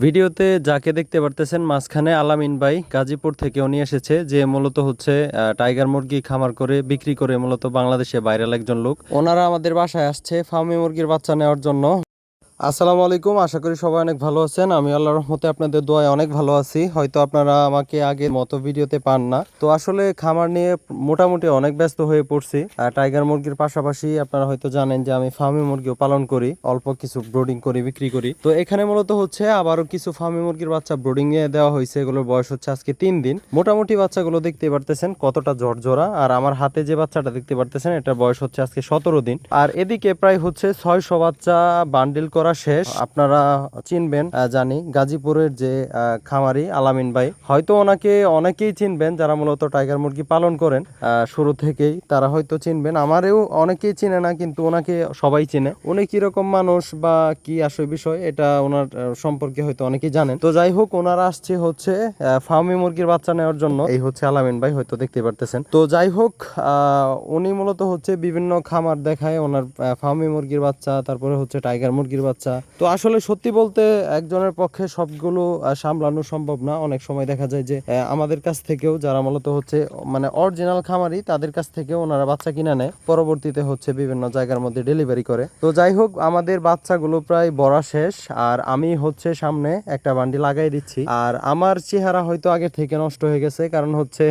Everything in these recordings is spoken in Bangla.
ভিডিওতে যাকে দেখতে পারতেছেন মাঝখানে আলামিন ভাই গাজীপুর থেকে উনি এসেছে, যে মূলত হচ্ছে টাইগার মুরগি খামার করে বিক্রি করে মূলত বাংলাদেশে ভাইরাল একজন লোক। ওনারা আমাদের বাসায় আসছে, ফার্মি মুরগির বাচ্চা নেওয়ার জন্য। আসসালামু আলাইকুম, আশা করি সবাই অনেক ভালো আছেন। আমি আল্লাহর রহমতে আপনাদের দোয়ায় অনেক ভালো আছি। হয়তো আপনারা আমাকে আগে মতো ভিডিওতে পান না। তো আসলে খামার নিয়ে মোটামুটি অনেক ব্যস্ত হয়ে পড়ছি। টাইগার মুরগির পাশাপাশি আপনারা হয়তো জানেন যে আমি ফার্মি মুরগিও পালন করি। অল্প কিছু ব্রোডিং করি, বিক্রি করি। তো এখানে মূলত হচ্ছে আবারও কিছু ফার্মি মুরগির বাচ্চা ব্রোডিং এ দেওয়া হয়েছে। এগুলোর বয়স হচ্ছে আজকে তিন দিন। মোটামুটি বাচ্চাগুলো দেখতে পারতেছেন কতটা ঝরঝরা। আর আমার হাতে যে বাচ্চাটা দেখতে পারতেছেন, এটার বয়স হচ্ছে আজকে সতেরো দিন। আর এদিকে প্রায় হচ্ছে ছয়শো বাচ্চা বান্ডিল করা শেষ, আপনারা চিনবেন জানি, গাজীপুরের যে খামারি আলামিন ভাই। হয়তো ওনাকে অনেকেই চিনবেন যারা মূলত টাইগার মুরগি পালন করেন। শুরু থেকেই তারা হয়তো চিনবেন। আমারও অনেকেই চিনে না, কিন্তু ওনাকে সবাই চিনে। উনি কীরকম মানুষ বা কি আসলে বিষয়, এটা ওনার সম্পর্কে হয়তো অনেকেই জানেন। তো যাই হোক, ওনারা আসছে হচ্ছে ফার্মি মুরগির বাচ্চা নেওয়ার জন্য। এই হচ্ছে আলামিন ভাই, হয়তো দেখতে পারতেছেন। তো যাই হোক উনি মূলত হচ্ছে বিভিন্ন খামার দেখায় ওনার ফার্মি মুরগির বাচ্চা, তারপরে হচ্ছে টাইগার মুরগির বাচ্চা। তো আসলে সত্যি বলতে একজনের পক্ষে সবগুলো সামলানো সম্ভব না। অনেক সময় দেখা যায় যে আমাদের কাছ থেকেও যারা মূলত হচ্ছে মানে অরিজিনাল খামারি, তাদের কাছ থেকে ওনারা বাচ্চা কিনে নেয়। পরবর্তীতে হচ্ছে বিভিন্ন জায়গার মধ্যে ডেলিভারি করে। তো যাই হোক, আমাদের বাচ্চাগুলো প্রায় বড়া শেষ। আর আমি হচ্ছে সামনে একটা বান্ডি লাগাই দিচ্ছি। আর আমার চেহারা হয়তো আগে থেকে নষ্ট হয়ে গেছে। কারণ হচ্ছে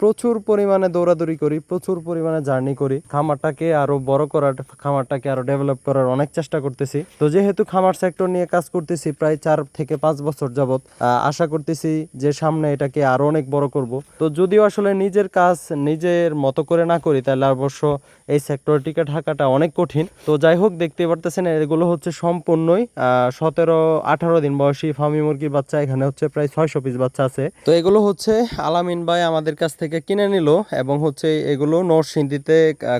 প্রচুর পরিমাণে দৌড়াদৌড়ি করি, প্রচুর পরিমাণে জার্নি করি। খামারটাকে আরও বড় করার, খামারটাকে আরও ডেভেলপ করার অনেক চেষ্টা করতেছি। তো যেহেতু খামার সেক্টর নিয়ে কাজ করতেছি প্রায় চার থেকে পাঁচ বছর যাবত আশা করতেছি যে সামনে এটাকে আরও অনেক বড় করব। তো যদিও আসলে নিজের কাজ নিজের মতো করে না করি, তাহলে অবশ্য এই সেক্টর টিকে থাকাটা অনেক কঠিন। তো যাই হোক দেখতে পারতেছেন, এগুলো হচ্ছে সম্পূর্ণই সতেরো, আঠারো দিন বয়সী ফার্মি মুরগির বাচ্চা। এখানে হচ্ছে প্রায় ছয়শো পিস বাচ্চা আছে। তো এগুলো হচ্ছে আলামিন ভাই আমাদের কাছ থেকে কিনে নিল এবং হচ্ছে এগুলো নরসিংদীতে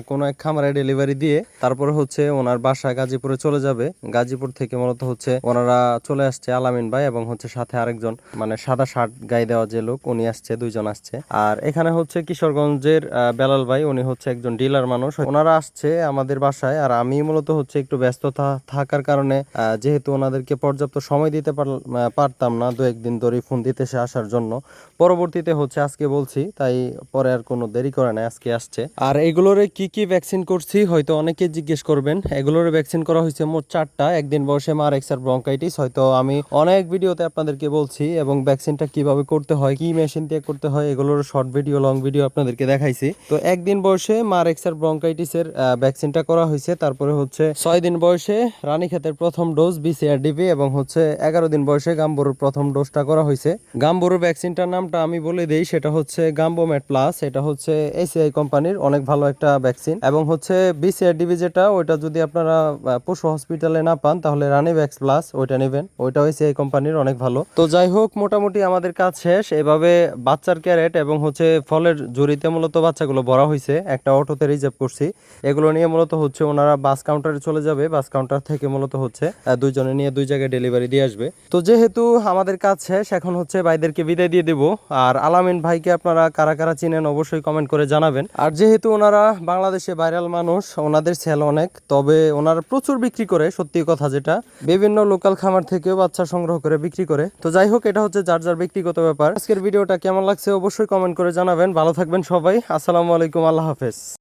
কোনো এক খামারে ডেলিভারি দিয়ে, তারপরে হচ্ছে ওনার বাসা গাজীপুরে চলে যাবে। গাজীপুর থেকে মূলত হচ্ছে ওনারা চলে আসছে আলামিন ভাই এবং হচ্ছে সাথে আরেকজন মানে সাদা শার্ট গায়ে দেওয়া যে লোক, উনি আসছে, দুইজন আসছে। আর এখানে হচ্ছে কিশোরগঞ্জের বেলাল ভাই, উনি হচ্ছে একজন ডিলার মানুষ। ওনারা আসছে আমাদের বাসায় আর আমি মূলত হচ্ছে একটু ব্যস্ততা থাকার কারণে যেহেতু ওনাদেরকে পর্যাপ্ত সময় দিতে পারতাম না দু একদিন ধরে ফোন দিতে সে আসার জন্য। পরবর্তীতে হচ্ছে আজকে বলছি, তাই পরে আর কোনো দেরি করে নাই, আজকে আসছে। আর এগুলোরে কি কি ভ্যাকসিন করছি, হয়তো অনেকে জিজ্ঞেস করবেন। এগুলোর ভ্যাকসিন করা হয়েছে মোট চারটা একদিন বয়সে মার এক্সার ব্রঙ্কাইটিস হয়তো আমি অনেক ভিডিওতে আপনাদেরকে বলছি এবং ভ্যাকসিনটা কীভাবে করতে হয়, কি মেশিন দিয়ে করতে হয়, এগুলোর শর্ট ভিডিও লং ভিডিও আপনাদেরকে দেখাইছি। তো একদিন বয়সে মার এক্সার ব্রঙ্কাইটিসের ভ্যাকসিনটা করা হয়েছে। তারপরে হচ্ছে ছয় দিন বয়সে রানীক্ষেতের প্রথম ডোজ বিসিআরডিবি এবং হচ্ছে এগারো দিন বয়সে গাম্বুরুর প্রথম ডোজটা করা হয়েছে। গাম্বুরুর ভ্যাকসিনটার নামটা আমি বলে দিই, সেটা হচ্ছে গাম্বোমেট প্লাস এটা হচ্ছে এসিআই কোম্পানির অনেক ভালো একটা ভ্যাকসিন এবং হচ্ছে বিসিআরডিবি যেটা, ওইটা যদি আপনারা পশু হসপিটালে না পান, তাহলে রানি ভ্যাক্স প্লাস ওইটা নেবেন। ওইটাও এসিআই কোম্পানির অনেক ভালো। তো যাই হোক, মোটামুটি আমাদের কাজ শেষ। এভাবে বাচ্চার ক্যারেট এবং হচ্ছে ফলের জুড়িতে মূলত বাচ্চাগুলো ভরা হয়েছে একটা অটোতে রিজার্ভ করছি। এগুলো নিয়ে মূলত হচ্ছে ওনারা বাস কাউন্টারে চলে যাবে। বাস কাউন্টার থেকে মূলত হচ্ছে দুইজনে নিয়ে দুই জায়গায় ডেলিভারি দিয়ে আসবে। তো যেহেতু আমাদের কাজ শেষ, এখন হচ্ছে ভাইদেরকে বিদায় দিয়ে দেবো। আর আলামিন ভাইকে আপনারা কারা কারা চিনেন অবশ্যই কমেন্ট করে জানাবেন। আর যেহেতু ওনারা বাংলাদেশে ভাইরাল মানুষ, ওনাদের সেল অনেক, তবে ওনারা প্রচুর বিক্রি করে, সত্যি কথা যেটা। বিভিন্ন লোকাল খামার থেকেও বাচ্চা সংগ্রহ করে, বিক্রি করে। তো যাই হোক, এটা হচ্ছে যার যার ব্যক্তিগত ব্যাপার। আজকের ভিডিওটা কেমন লাগছে অবশ্যই কমেন্ট করে জানাবেন। ভালো থাকবেন সবাই। আসসালামু আলাইকুম। আল্লাহ হাফেজ।